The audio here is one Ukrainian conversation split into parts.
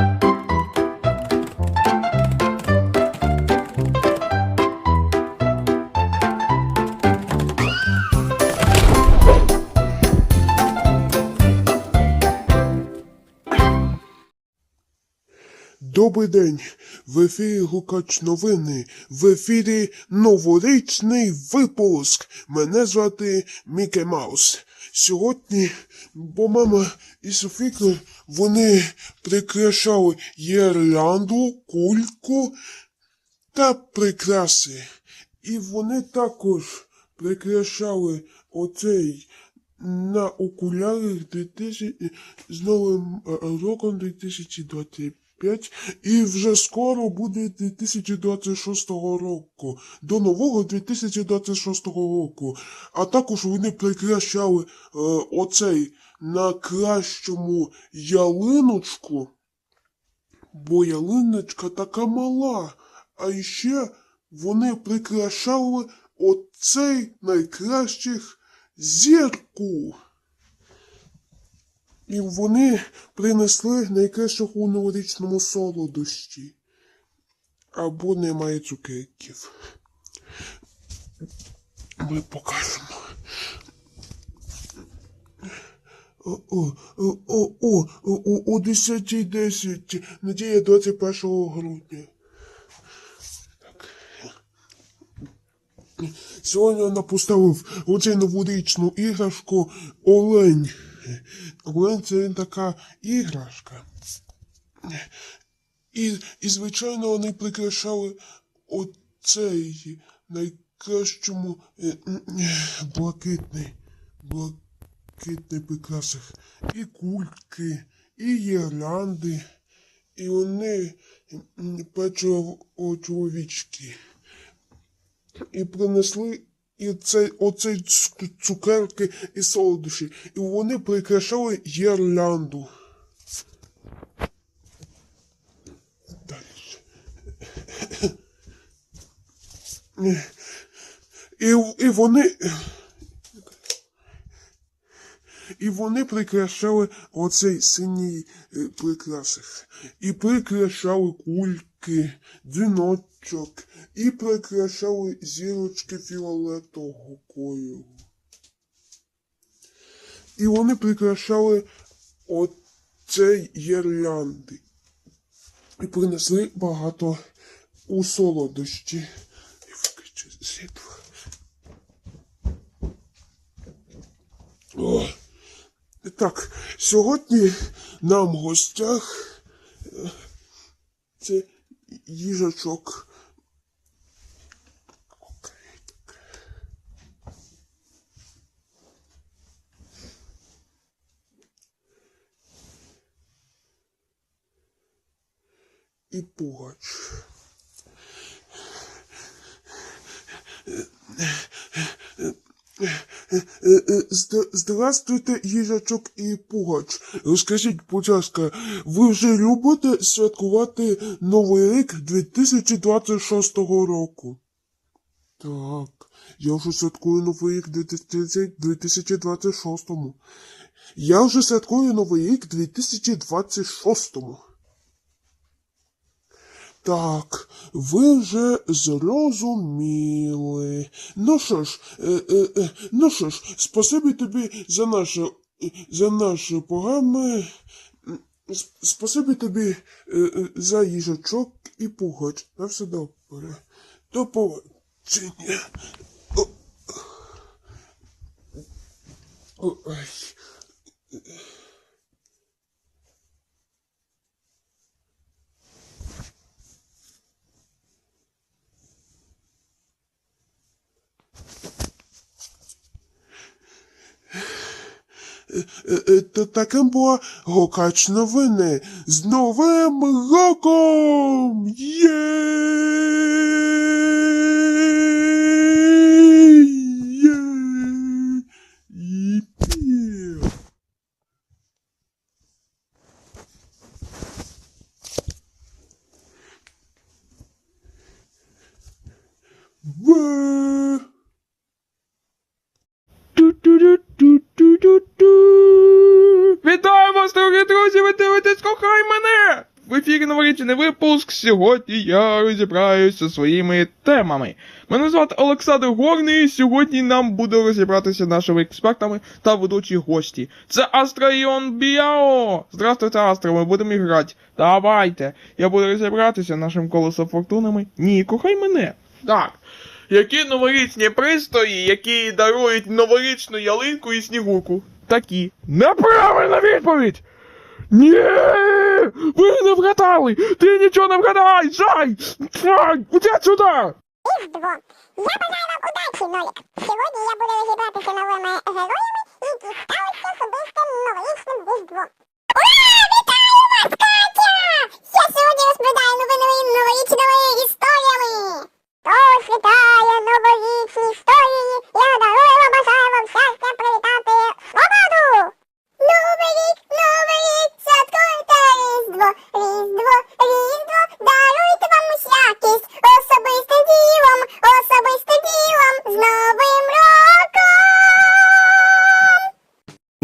ん? Добрий день. В ефірі Гукач новини. В ефірі новорічний випуск. Мене звати Міке Маус. Сьогодні, бо мама і Софіка, вони прикрашали гірлянду, кульку та прикраси. І вони також прикрашали оцей на окулярах 2000, з новим е, роком 2025 і вже скоро буде 2026 року, до нового 2026 року. А також вони прикрашали е, оцей на кращому ялиночку, бо ялиночка така мала. А ще вони прикрашали оцей найкращих зірку. І вони принесли найкращих у новорічному солодощі. Або немає цукерків. Ми покажемо. О, о, о, о, о, о, о 10.10, надія 21 грудня. Сьогодні вона поставив оцю новорічну іграшку Олень. Олень це така іграшка. І, і звичайно, вони прикрашали оцей найкращому е, блакитний, блакитний прикрасах. І кульки, і гірлянди, і вони печиво чоловічки і принесли і цей, оцей цукерки і солодощі, і вони прикрашали гірлянду. Далі. І, і вони. І вони прикрашали оцей синій е. І прикрашали кульки, дзвіночок, і прикрашали зірочки фіолетового кольору. І вони прикрашали оцей гірлянди. І принесли багато у солодощі. І світло. О. Так, сьогодні нам в гостях е, це їжачок. І пугач. Е, е, Здравствуйте, їжачок і пугач. Розкажіть, будь ласка, ви вже любите святкувати Новий рік 2026 року? Так, я вже святкую Новий рік 2026. Я вже святкую Новий рік 2026. Так, ви вже зрозуміли. Ну що ж, е, е, е, ну що ж, спасибі тобі за наше, за. М, с- Спасибі тобі е, е, за їжачок і пугач. На все добре. До побачення. О. Та таким було гукач новини. З Новим роком! Є! Друзі! Ви дивитесь кохай мене! В ефірі новорічний випуск. Сьогодні я розібраюся зі своїми темами. Мене звати Олександр Горний, і сьогодні нам буде розібратися нашими експертами та ведучі гості. Це Астра Іон Біао! Здравствуйте, Астра, ми будемо грати. Давайте. Я буду розібратися нашим колесом фортунами. Ні, кохай мене. Так. Які новорічні пристрої, які дарують новорічну ялинку і снігурку? Такі. Неправильна відповідь! Ні! Ви не вгадали! Ти нічого не вгадай! Жай! Фай! отсюда! сюди! Різдво. Я бажаю вам удачі, Нолік. Сьогодні я буду розібратися новими героями, які сталися особисто новорічним різдвом.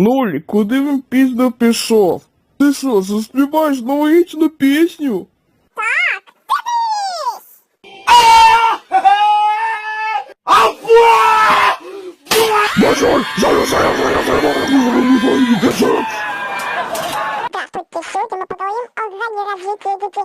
Нуль, куди він пізно пішов? Ти що, заспіваєш новорічну пісню? Так, Здравствуйте, сьогодні ми поговоримо о грані развития детей.